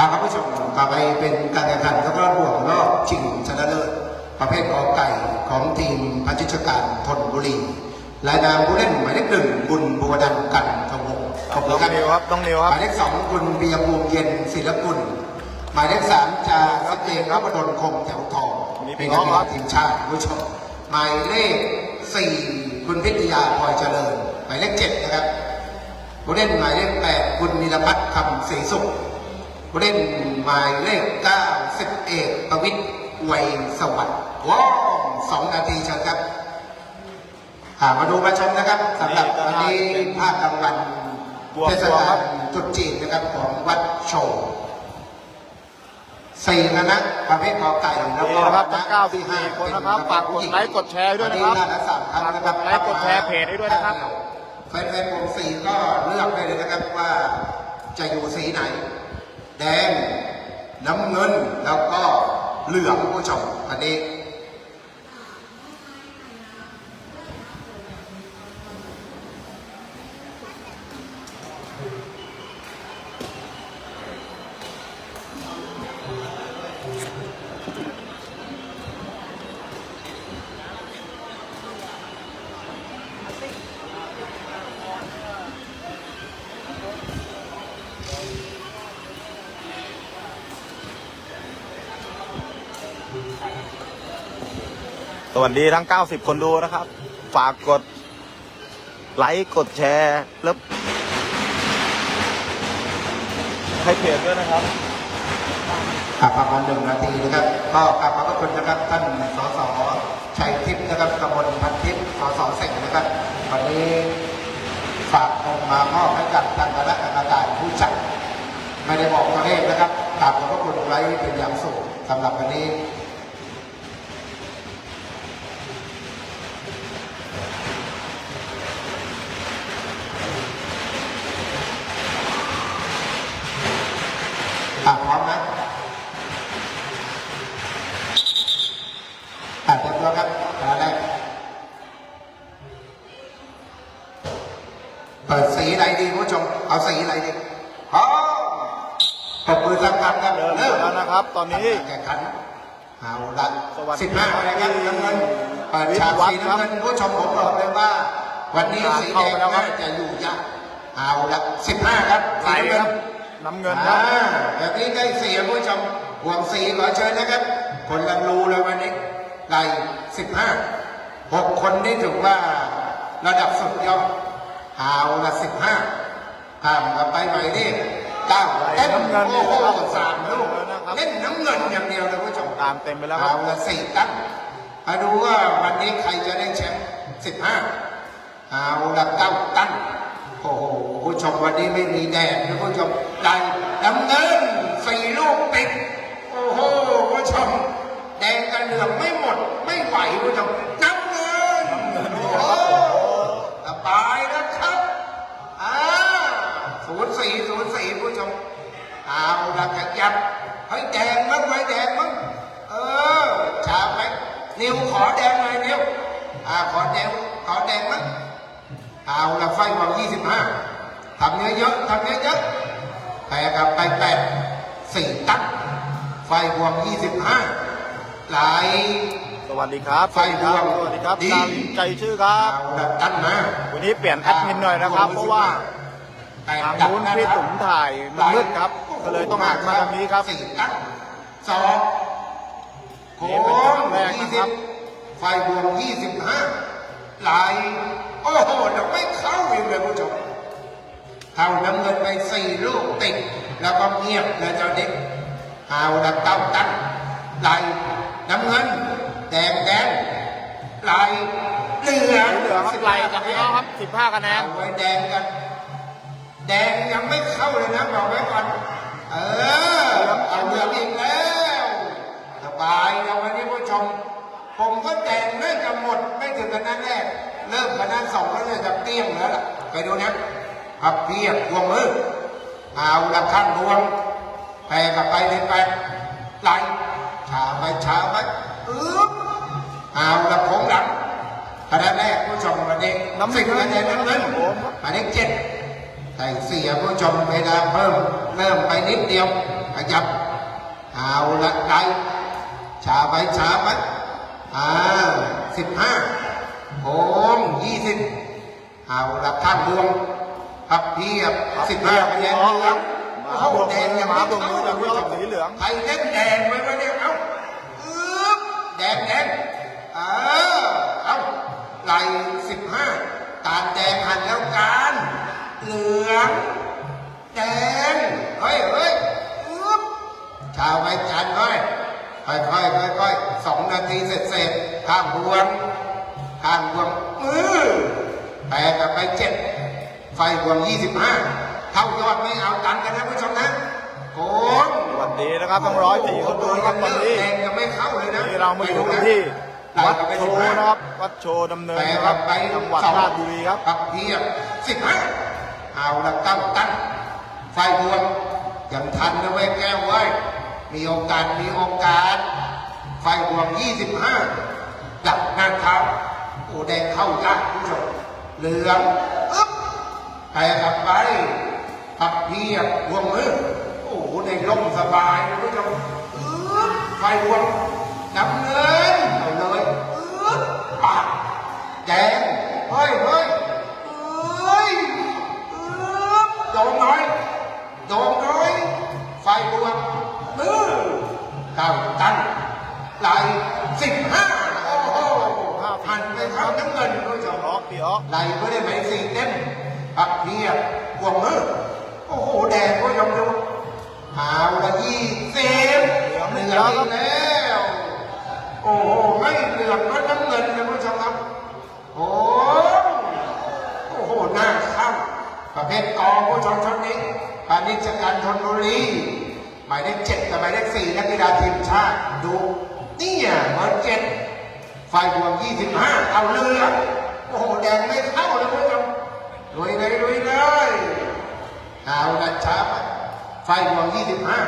อาครับผู้ชมต่อไปเป็นการแข่งขันแล้วก็บวกรอบชิงชนะเลิศประเภทกอไก่ของทีมพันธิชการทนบุรีรายนามผู้เล่นหมายเลขหนึ่งบุญบัวดันกันทวงศ์ขอบคุน้ณองครับนิวครับน้องนิวคหรับมายเลขสองคุณเบียร์ภูมิเย็นศิลกุลหมายเลขสามจารัตเองรับดลคงแถวทองนี่เป็เป็นนนักน้องเตะครับทีมชาติผู้ชมหมายเลขสี่คุณพิทยาพลอยเจริญ หมายเลขเจ็ดนะครับผู้เล่นหมายเลขแปดคุณนิรพัฒน์คำศรีสุขผู้ เล่นหมายเลขเก้าสิบเอกประวิทย์ไวยสวัสดิ์ว้าวสองนาทีเชิญครับอ่ามาดูมาชมนะครับสำหรับวันนี้ภาคกลางวันบวกเทศบวกกาครัลบตรุษจีนนะครับของวัดโชว์สี่คณะประเภทกอไก่แล้วนี่ก็นะครับทั้งคณะ94ที่ห้คนนะครับฝากกดไลค์กดแชร์ด้วยนะครับวัหน้าละสามครั้งนะครับฝากกดไลค์กดแชร์เพจให้ด้วยนะครับแฟนๆวงสีก็เลือกได้เลยนะครับว่าจะอยู่สีไหน แดง น้ำเงินแล้วก็เหลืองผู้ชมอันนี้ วัสดีทั้ง 90 คนดูนะครับ ฝากกดไลค์กดแชร์แล้วให้เพจด้วยนะครับครับประมาณหนึ่งนาทีนะครับก็กราบขอบพระคุณนะครับท่านสสชัยทิพย์นะครับกมลพันทิพย์สสเสงนะครับวันนี้ฝากคงมามอบให้กับทางคณะกรรมการผู้จัดไม่ได้บอกตัวเลขนะครับกราบขอบพระคุณไว้เป็นอย่างสูงสำหรับวันนี้ อะพร้อมนะอะเตรียมตัวครับมาแรกเปิดสีอะไร ดีคุณผู้ชม เอาสีอะไรดีพร้อมปรบมือสักครั้งครับเริ่มแล้วนะครับ ตอนนี้แข่งขันเอาละสวัสดีสิบห้าอะไรครับน้ำเงินเปิดฉากวัดสีครับน้ำเงินคุณผู้ชมผมบอกเลยว่า วันนี้สีแดเข้างไปแล้วครับน่าจะอยู่ยากเอาละสิบห้าครับสีน้ำเงินน้ำเงินครับอ่าแบบนี้ได้เสียผู้ชมห่วงสีขอเชิญนะครับ คนละรูเลยวันนี้ไล่สิบห้าหกคนนี่ถือว่าระดับสุดยอด เอาละสิบห้าข้ามกันไปใหม่นี่เก้าไล่เต็มน้ำเงินโอ้โหนะครับสามลูกนะครับเล่นน้ำเงินอย่างเดียวเลยผู้ชมตามเต็มไปแล้วคเอารับละสี่ตั้งมาดูว่าวันนี้ใครจะได้แชมป์สิบห้าเอาละเก้าตั้งโอ้โหผู้ชมวันนี้ไม่มีแดดนะผู้ชมได้น้ำเงินสี่ลูกติดโอ้โหผู้ชมแดงกับเหลืองไม่หมดไม่ไหวผู้ชมน้ำเงินโอ้โห สบายนะครับอ่าศูนย์สี่ศูนย์สี่ผู้ชมเอาละขยับเฮ้ยแดงมั้งไหมแดงมั้งเออชาไหมนิวขอแดงหน่อยนิวอ่าขอแดงขอแดงมั้งเอาละไฟวางยี่สิบห้าทำเยอะๆทำเยอะๆแต่กับไปแปดสี่ตั้งไฟวางยี่สิบห้าไหล สวัสดีครับไฟดวงสวัสดีครับดีตามใจชื่อครับเอาละตั้งมาวันนี้เปลี่ยนแอดมินหน่อยนะครับ เพราะว่าแปดทางดับนู้นะพี่ครับตุ๋มถ่ายมันมืดครับ ก็เลยต้องหันมาทางนี้ครับสี่ตั้งสองโค้นี่เป็นครั้งงแรกยี่นะคสิรับบไฟบวกยี่สิบห้าไหลโอ้โหเดี๋ยวไม่เข้าอีกเลยผู้ชมเข้าน้ำเงินไปสี่ลูกติดแล้วก็เงียบเลยเจ้าเด็กเอาละเก้าตั้งไหลน้ำเงิน แดงแดงไหลเหลืองเหลืองครับไล่จากพี่น้องครับ15คะแนนเอาไว้แดงกัน แดงยังไม่เข้าเลยนะบอกไว้ก่อน เออเอาเหลืองอีกแล้วสบายนะวันนี้ผู้ชม ผมก็แดงน่าจะหมดไม่ถึงคะแนนแรกเริ่มคะแนนสองก็น่าจะเตี้ยงแล้วล่ะไปดูนะพับเพียบพวงมือเอาละข้างรวมแปรกลับไปเลยไปไหลช้าไปช้าไปอึ๊บ เอาละโค้งหลังคะแนนแรกผู้ชมวันนี้น้ำสิบเงินคะแนนน้ำเงินครับผมหมายเลขเจ็ดแต่เสียผู้ชมเวลาเพิ่มเริ่มไปนิดเดียวขยับเอาละไกชาไปชาไปอ่าสิบห้าโค้งยี่สิบเอาละข้างดวงพับเพียบสิบห้าคะแนนเหลืองมาโอ้บวกแดมืงอยังมาไม่บวกมือกับเข้าสีเหลืองใครเล่นแดงไว้วะเนี่ยเอ้าอึ๊บแดงแดงเออเอาไหลสิบห้าการแดงหันแล้วการเหลืองแดงเฮ้ยเฮ้ยอึ๊บชาวไปจันเฮ้ยค่อยค่อยค่อยค่อยๆสองนาทีเสร็จเสร็จข้างบวงข้างบวงมือแปดกับไปเจ็ดไฟบวงยี่สิบห้าเท่ายอดไม่เอาตันกันนะผู้ชมนะโกนสวัสดีนะครับทั้งร้อยสี่คนดูนะครับวันนี้แดงยังไม่เข้าเลยนะ นี่เรามาอยู่กันที่ วัดโชว์นะครับ วัดโชว์ดำเนินแต่นะคกัรับบไปจังหวัดราชบุรีครับกับเพียบสิบห้าเอาละตั้งตั้งไฟบวงยังทันนะเว้ยแก้วเว้ยมีโอกาสมีโอกาส ไฟบวงยี่สิบห้าดับหน้าเท้าโอ้แดงเข้ายากผู้ชมเหลืองอึ๊บแต่กลับไปพับเพียบวงมือโอ้โหในร่มสบายนะผู้ชมอึ๊บไฟบวงน้ำเงิน โดนหน่อยไฟบวงมือเก้าตันไหลสิบห้าโอ้โหหันไปทางน้ำเงินคุณผู้ชมออกพี่ออกไหลไม่ได้ไปสี่เต้นปักเพียบพวงมือโอ้โหแดงคุณผู้ชมดูเอาละยี่สิบเหลืองอีกแล้ว โอ้โหไม่เหลืองก็น้ำเงินนะคุณผู้ชมครับโอ้โอ้โหหน้าข้ามประเภทกองผู้ชมชุดนี้ ปานิชการธนบุรี หมายเลขเจ็ดกับหมายเลขสี่นักกีฬาทีมชาติดูเนี่ยเบอร์เจ็ดไฟบวงยี่สิบห้าเอาเรือโอ้โหแดงไม่เข้าเลยคุณผู้ชมลุยเลยลุยเลยเอาละช้าไปไฟบวงยี่สิบห้า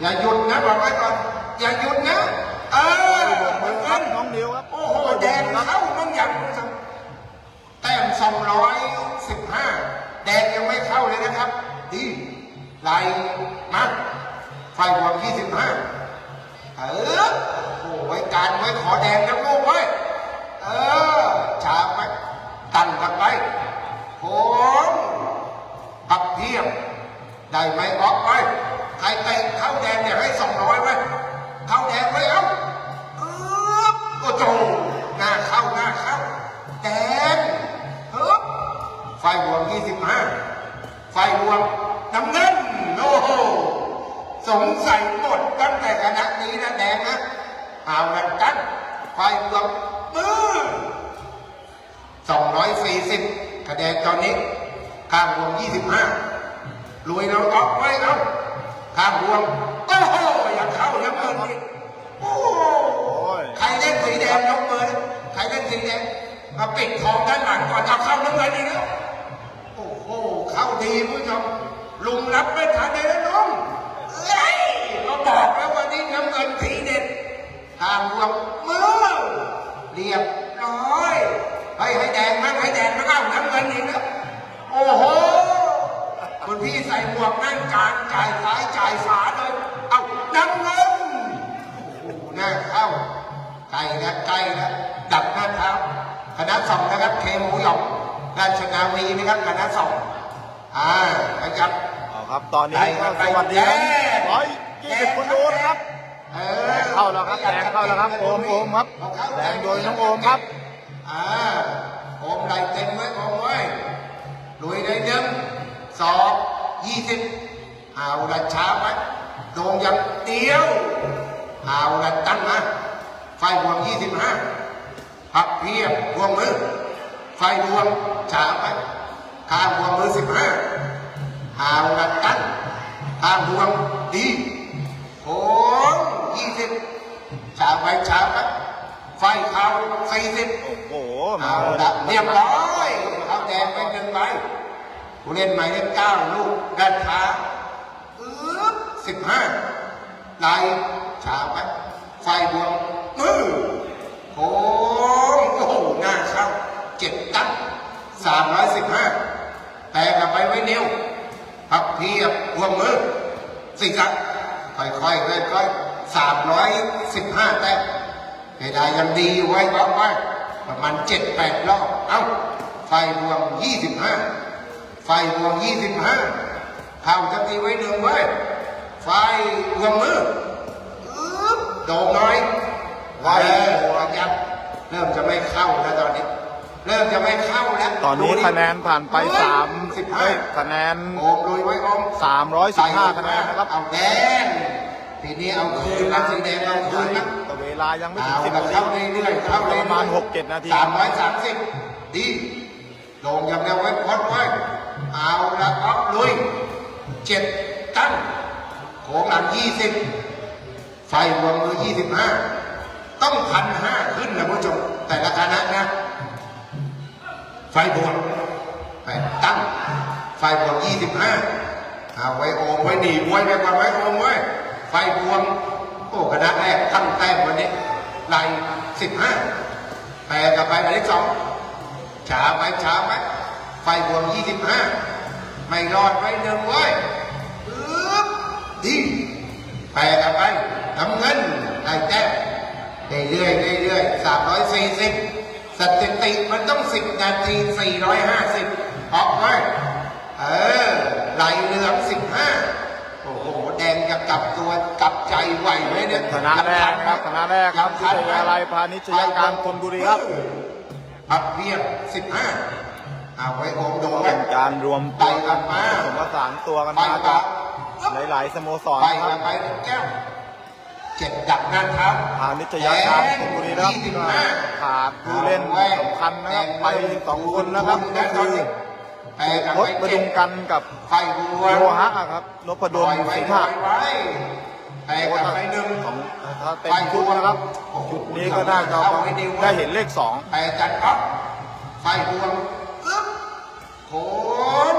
อย่าหยุดนะบอกไว้ก่อนอย่าหยุดนะเออบวกมือครับน้องนิวครับโอ้โหแดงเข้าต้องยังคุณผู้ชมแต้มสองร้อยสิบห้าแดงยังไม่เข้าเลยนะครับดี ไล่มาไฟบวกยี่สิบห้าเออโอ้โหการไว้ขอแดงนะลูกไว้เออช้าไปตั้งกันไปโค้งปักเพียบได้ไหมออกไปใครเตะเข้าแดงเนี่ยให้สองร้อยไว้เข้าแดงไว้เอ้าปึ๊บโอ้โหหน้าเข้าหน้าเข้าแดงฮึบไฟบวงยี่สิบห้าไฟบวงน้ำเงิน สงสัยหมดตั้งแต่คณะนี้นะแดงนะเอาละกันไฟบวงมือสองร้อยสี่สิบคะแนนตอนนี้ ข้างบวงยี่สิบห้ารวยเราออกไว้เอาข้างบวงโอ้โหอยากเข้าน้ำเงินอีกโอ้โหใครเล่นสีแดงยกมือนใครเล่นสีแดงมาปิดทองด้านหลังก่อนจะเข้าน้ำเงินอีกแล้วโอ้โหเข้าดีผู้ชมลุงรับไม่ทันเลยนะ เอ้ยเราบอกแล้ววันนี้น้ำเงินสีเด็ดทางรวมมือเรียบร้อยให้ให้แดงมั้งให้แดงมั้งเอาน้ำเงินอีกแล้วโอ้โหคุณพี่ใส่หมวกนั่งกลางจ่ายซ้ายจ่ายฝาเลยเอาน้ำเงินโอ้โหหน้าเข้าใกล้แล้วใกล้แล้วดับหน้าเท้าคณะสองนะครับเคหมูหยองราชนาวีนะครับคณะสองอ่านะครับเอาครับ ตอนนี้ก็สวัสดีครับ ร้อยยี่สิบคนดูนะครับเอแดงเข้าแล้วครับแดงเข้าแล้วครับโอมโอมครับแดงโดยน้องโอมครับอ่าโอมไหลเต็มไว้โอมไว้ลุยได้หนึ่งสองยี่สิบเอาละช้าไปโดงอย่างเดียวเอาละตั้งมาไฟบวงยี่สิบห้าพับเพียบรวมมือไฟรวมช้าไปข้างรวมมือสิบห้าเอาละตั้งข้างรวม ดีโอ้ยี่สิบช้าไปช้าไปไฟเข้าสี่สิบโอ้โหมาเอาละเรียบร้อยเอาแดงไปหนึ่งใบผู้เล่นหมายเลขเก้าลูกด้านขาอึ๊บสิบห้าไหลช้าไปไฟบวงมือโค้งโอ้โหหน้าเข้าเจ็ดตั้งสามร้อยสิบห้าแต่กลับไปไว้นิ้วพับเพียบรวมมือ สี่สักค่อยๆค่อยๆสามร้อยสิบห้าแต้มเวลายังดีไว้บอกไว้ประมาณเจ็ดแปดรอบ เอ้า ไฟรวมยี่สิบห้าไฟรวมยี่สิบห้าเข้าจะตีไว้หนึ่งไว้ ไฟรวมมืออึ๊บโด่งน้อยไฟเออยับเริ่มจะไม่เข้าแล้วตอนนี้ เริ่มจะไม่เข้าแล้วตอนนี้คะแนนผ่านไปสามสิบเอ้ห้ายคะแนนโอมลุยไว้อมสามร้อยสิบห้าคะแนนนะครับเอาแดงทีนี้เอาคืนนะสีแดงเอาคืนนะแต่เวลายังไม่ถึเอางสิบละนาทีเข้าเรื่อยๆเข้าเรื่อยๆประมาณหกเจ็ดนาทีสามร้อยสามสิบดีลงอย่างเดียวไว้พอดไว้เอาละออกลุยเจ็ดตั้งโขงหลังยี่สิบไฟรวมมือยี่สิบห้าต้องพันห้าขึ้นนะผู้ชมแต่ละคณะนะ ไฟบวกแปดตั้ง ไฟบวกยี่สิบห้าเอาไว้โอมไว้หนีบไว้ไปก่อนไว้โอมไว้ ไฟบวกโอ้คณะแรกตั้งแต้มวันนี้ไหลสิบห้าแปดกับไปหมายเลขสองช้าไปช้าไปไฟบวกยี่สิบห้าไม่รอดไว้หนึ่งไว้ปึ๊บดีแปดกับไปน้ำเงินได้แต้มเรื่อยๆเรื่อยสามร้อยสี่สิบ สถิติมันต้องสิบนาทีสี่ร้อยห้าสิบออกไว้เออไหลเหลืองสิบห้าโอ้โห แดงจะกลับตัวกลับใจไหวไหมเนี่ยคณะแรกนะครับคณะแรกครับวิทยาลัยพาณิชยการธนบุรีครับพับเพียบสิบห้าเอาไว้โอมโดนเป็นการรวมไปตัวกันมาผสมผสานตัวกันไปมากัจาบกหลาย ๆ สโมสรไปนะคกัรับบไปแก้ว เจ็ดดักหน้าเท้าพาณิชยการธนบุรีนะครับยี่สิบก็ห้าขาดผู้เล่นสำคัญนะครับไปสองคนนะครับก็คือไปกับพไปศประดุงกันกับไฟบัวโลหะครับนพดลปล่อยไว้ศรีปล่ภาอคยไว้ไปโอ้กับไปหนึ่งของถ้าเต็มชุดนะครับชุดนี้ก็น่าจะได้เห็นเลขสองไปจัดอ๊อฟไฟบวงอึ๊บโคน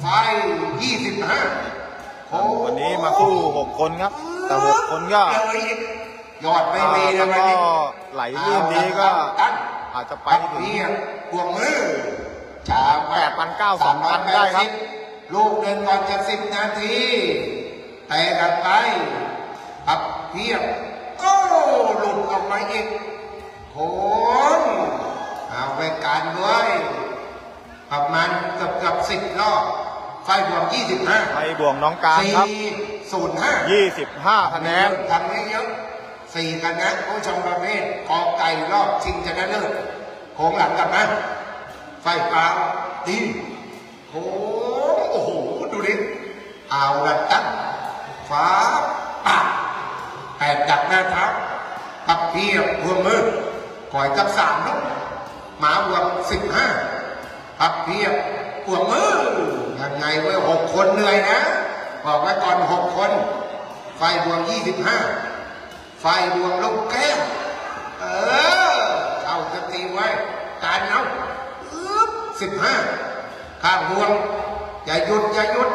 ไฟยี่สิบห้าโคนวันนี้มาสู้หกคนครับ แต่หกคนก็เดี๋ยวอีกยอดไม่มีนะวันก็นี้ไหลลื่นดีก็ตั้งอาจจะไปไปถึงเพียงบวงมือช้าแปดพันเก้าสองพันได้ครับ ลูกเดินก่อนจะสิบนาทีแต่กันไปอับเพียงโอ้หลุดออกมาอีกโคนเอาไปการด้วยประมาณเกือบเกือบสิบรอบไฟบวกยี่สิบห้าไปบ่วงน้องการสี่ครับ ศูนย์ห้า25คะแนนทำไม่เยอะสี่คณะผู้ชมประเภทกอไก่รอบชิงชนะเลิศโค้งหลังกลับมาไฟฟ้าดีโค้งโอ้โห ดูดิเอาละตั้งฟ้าปากแปดดักหน้าเท้าปักเพียบหัวมือก่อยกับสามลูกหมาบวกสิบห้าปักเพียบหัวมือยังไงเว้ยหกคนเหนื่อยนะ บอกไว้ก่อนหกคนไฟบวงยี่สิบห้าไฟบวงลูกแก้ว เออ เอาสติไว้การเอาสิบห้าข้างบวง อย่าหยุด อย่าหยุด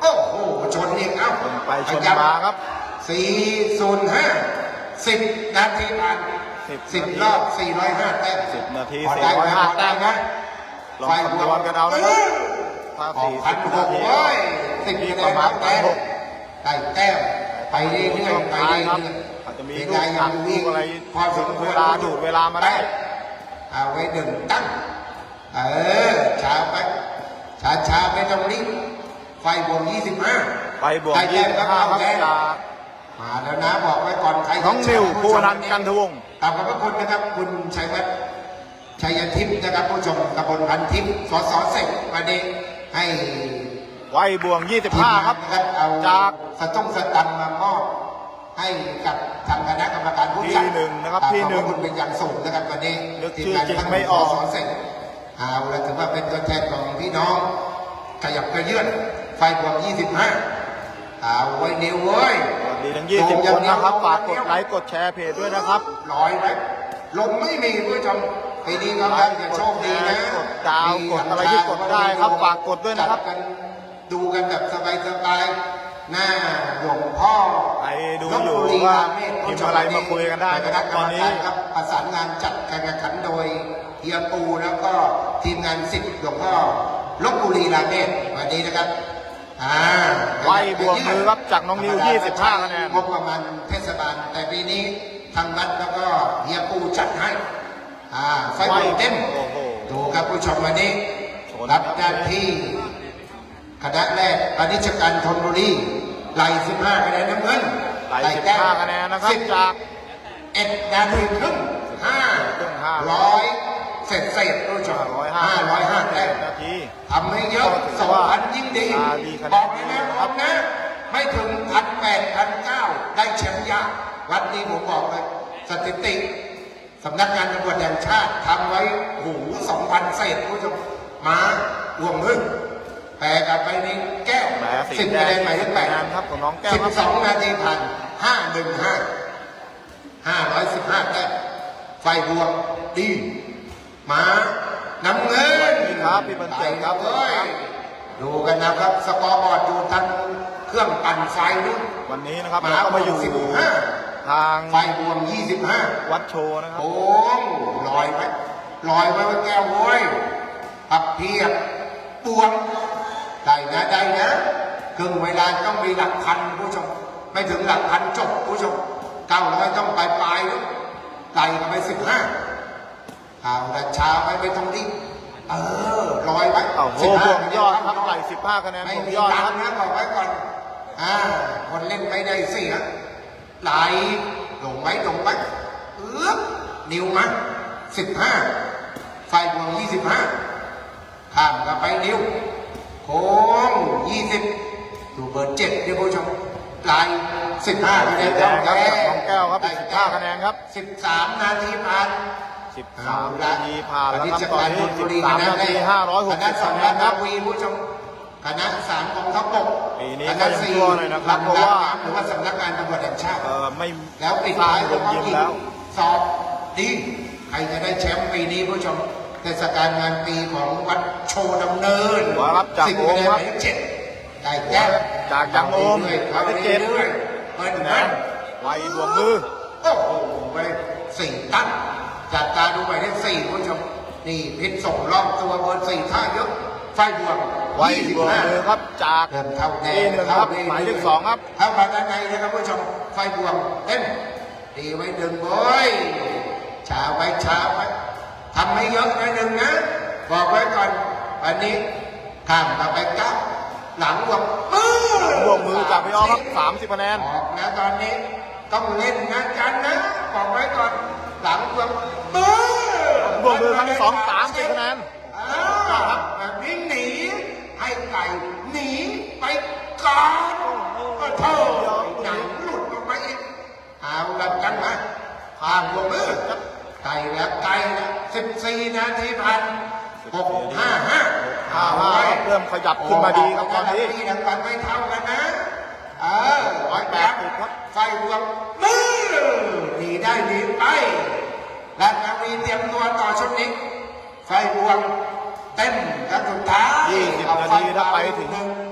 โอ้โห ชนอีกเอ้าชนไปชนมาครับสี่ศูนย์ห้าสิบนาทีผ่านสิบสิบนาทีรอบสี่ร้อยห้าแต้มสิบนาทีพอได้ไหม405พอได้ไหมลองคำนวณกันเอานะครับถ้าออกสี่พัสินบหนากทีร้อย สิบมีคะแนประนมาณครับพัแต้นมหกได้แต้มไปเรื่อยๆไปเรื่อยครับๆอาจจะมีเป็นลูไงกยัตังดวิ่ลูงกอะไรพอสมควรเวลาดูดเวลามาได้เอาไว้หนึ่งตั้ง เออช้าไปช้าช้าๆไม่ต้องรีบไฟบวกยี่สิบห้าไปบวกยี่สิบห้าครับจากมาแล้วนะบอกไว้ก่อนใครน้องนิวภูวนันท์กันทวงศ์ขอบพระคุณนะครับ คุณชัยวัฒน์ชัยทิพย์นะครับผู้ชมตำบลพันทิพย์สสเสกวันนี้ให้ ไว้บวงยี่สิบห้าครับ นะครับเอาจากสตุ้งสตังค์มามอบให้กับทางคณะกรรมการผู้จัดที่หนึ่งนะครับขอที่หนึ่งขอบคุณเป็นอย่างสูงนะครับวันนี้นึกทีชื่อมงานจริงทั้ไม่ออกสเสร็จเอาละถือว่าเป็นตัวแทนของพี่น้อง ขยับกระเยื่อนไฟบวก25เอาไว้นิ้วเว้ย สวัสดีทั้งยี่สิบคนนะครับ ฝากกดไลค์ กดแชร์เพจด้วยนะครับ ร้อยไว้ลมไม่มีผู้ชมปีนี้ก็แล้วจะโชคดีนะกดดาวกดอะไรที่กดได้ครับฝากกดด้วยนะครับ จักัน ดูกันแบบสบายๆหน้าหลวงพ่อใครดูลพอยู่บุรีว่าเมฆพิมพ์อะไรมาคุยกันได้นะครับคณะกรรมตอนนี้การครับประสานงานจัดการแข่งขันโดยเฮียปูแล้วก็ทีมงานสิทธิ์หลวงพ่อลบบุรีราเมศวันนี้นะครับอ่าไว้บวกมือครับจากน้องนิว 25คะแนนงบประมาณเทศบาล แต่ปีนี้ทางรัฐแล้วก็เฮียปูจัดให้อ่าไฟบวกเต็มโอ้โหดูครับผู้ชมวันนี้ชนรับหน้าที่ คณะแรกปณิชการธนบุรีไหล15คะแนนน้ำเงินไหลแก้ว15คะแนนนะครับสิบจากเอ็ดนาทีครึ่งห้าครึ่งห้าร้อยเศษเศษผู้ชมร้อยห้าห้าร้อยห้าแต้มนาทีทำให้เยอะก็ถือสองว่าพันยิ่งดีอ่าดีคะแนนบอกเลยนะบอกนะ ไม่ถึงพันแปดพันเก้าได้แชมป์ยากวันนี้ผมบอกเลย สถิติสำนักงานตำรวจแห่งชาติทำไว้หูสองพันเศษผู้ชมมาห่วงมึง แปลกลับไปนี้แก้วแหมสีสิบแดคะแนงนหมายเลขแปดคะแนนครับของน้องแก้วสิบครับสองนาทีผ่านห้าหนึ่งห้าห้าร้อยสิบห้าแต้มไฟบวกดีมาน้ำเงินนี่ครับพี่บรรเจิดครับ ไปเว้ยดูกันนะครับสกอร์บอร์ดอยู่ทางเครื่องปั่นไฟนู่นวันนี้นะครับหมาเราก็มาอยู่สิบห้าทางไฟบวกยี่สิบห้า วัดโชว์นะครับโอ้งลอยไว้ลอยไว้ว่าแก้วโว้ยปับเพียบปวง ได้นะได้นะครึ่งเวลาต้องมีหลักพันผู้ชม ไม่ถึงหลักพันจบผู้ชมเก้าร้อยต้องไปปลายด้วยไต่กันไปสิบห้าเอาแต่ช้าไปไม่ต้องรีบเออลอยไว้โอ้โห15บวกยอดครับไหล15คะแนนไม่บวกมียอดตัคงรับค์นะบอกไว้ก่อนอ่าคนเล่นไม่ได้เสียไหลลงไว้ลงไว้เอื้อนิ้วมาสิบห้าไฟบวงยี่สิบห้าข้ามกับไปนิ้วโค้งยี่สิบดูเบอร์เจ็ดที่ผู้ชมไหลสิบห้าคะแนนสีแดงครับจากน้องแก้วครับ15คะแนนครับสิบสามนาทีผ่าน13นาทีผ่านแล้วครับตอนนี้13 13นาทีคณะ560สาคะมแนรันฐครับวีผู้ชมคณะสามกองทัพบกปีนี้คก็ณะยังสี่ชั่วหน่อยนะครับเพราะว่าหรือว่าสำนักงานตำรวจแห่งชาติเออไม่แล้วปิดสร้าท้างยโรงยิมแล้วสอบดีใครจะได้แชมป์ปีนี้ผู้ชม เทศกาลงานปีของวัดโชว์ดำเนินหัวครับจากสิบโอคะมแนนครับหมายเลขเจ็ดได้แก้วจากยังโอมเข้าหมายเลขเรื่เจ็อยดๆเรื่อยๆเปิดคะแนนะนไหลบวกมือโอ้โหไปสี่ตั้งจัดตาดูหมายเลขสี่คุณผู้ชมนี่พิษส่งรอบตัวเบอร์สี่ท่าเยอะไฟบวกไหวบวกมือครับจากเริ่มเข้าแดทีงหนึ่งครับหมายเลขสองครับเข้ามาด้านในนะครับผู้ชมไฟบวกเต็มดีไว้ดึงโว้ยช้าไปช้าไป ทำให้เยอะนะหนึ่งนะ บอกไว้ก่อนวันนี้ข้ามมาไปเก้าหลังบวกมือบวกมือจากพี่อ้อมครับ30คะแนนออกนะตอนนี้ต้องเล่นนะกันนะบอกไว้ก่อนหลังบวกมือบวกมือครั้งที่สอง30คะแนนอ่าแบบนี้หนีให้ไก่หนีไปก่อนก็เท่าหนังหลุดออกมาอีกเอาละกันมาผ่านบวกมือไก่แล้วไก่แล้ว สิบสี่นาทีพันหกห้าห้าห้าห้าครับเริ่มขยับขึ้นมาดีครับตอนนี้ที่ดังกันไม่เท่ากันนะ เออร้อยแปดสิบครับไฟบวกมือหนีได้หนีไป และนาวีเตรียมตัวต่อชุดนี้ไฟบวกเต็มครั้งสุดท้าย20นาทีถ้าไปถึง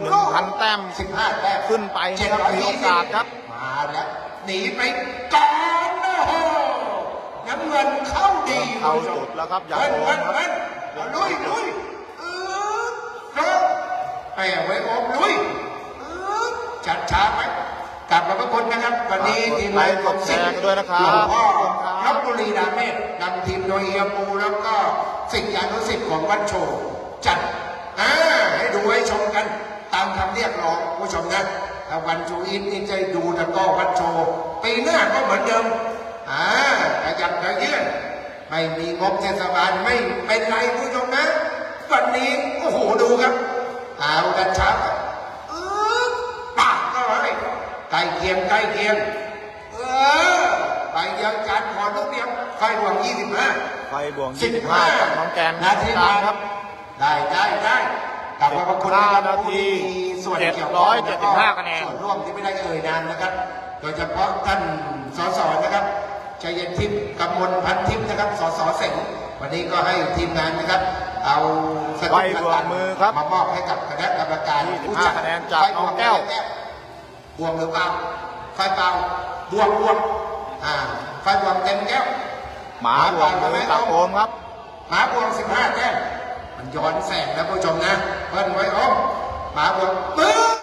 1,000แต้มสิบห้าแต้มขึ้นไปนะครับมีโอกาสครับ มาแล้วหนีไปก่อนโอ้โหน้ำเงินเข้าดีเข้าจุดแล้วครับอย่าเงินโกเงิงนครับเงินเอาลุยลุยเออครับแปะไว้โอมลุยเออจัดช้าไปกลับมาพระคุณนะครับ วันนี้ทีมไลค์กดแชร์กันด้วยนะครับหลวงพ่อขอบคุณครับลบบุรีดาเมศนำทีมโดยเฮียปูแล้วก็สิทธิอนุสิทธิ์ของวัดโชว์จัดอ่าให้ดูให้ชมกัน ตามคำเรียกร้องผู้ชมนะถ้าวันจูอินนี่จะดูตะกร้อวัดโชว์ปีหน้าก็เหมือนเดิม อ่าขยับขยื่นไม่มีงบเทศบาลไม่เป็นไรผู้ชมนะ วันนี้โอ้โหดูครับเอาดันชับอื้อปากก็ให้ใกล้เคียงใกล้เคียงเออไปเดียวจานขอลูกเดียวไฟบวกยี่สิบห้าไฟบวก25จากน้องแกนนาทีกลางคครัรับบได้ได้ได้กลับมาขอบคุณนะครับ15นาทีผู้ที่มีส่วนเกี่ยวข้อง775คะแนนส่วนร่วมที่ไม่ได้เอ่ยนามนะครับ โดยเฉพาะท่านสสนะครับ ชัยทิพย์กำมลพันทิพย์นะครับ สสเสงวันนี้ก็ให้ทีมงานนะครับ เอาสกุลไว้บวกมือครับมามอบให้กับคณะกรรมการ25ผู้จัดคะแนนจากน้องแก้วบวกหรือเปล่าไฟเปล่าบวกบวกอ่าไฟบวกเต็มแก้วหมาบวกมือจากโอมครับหมาบวงสิบห้าแต้มมันย้อนแสงนะผู้ชมนะเพิ่นไว้อ้อมหมาบวงปื้อ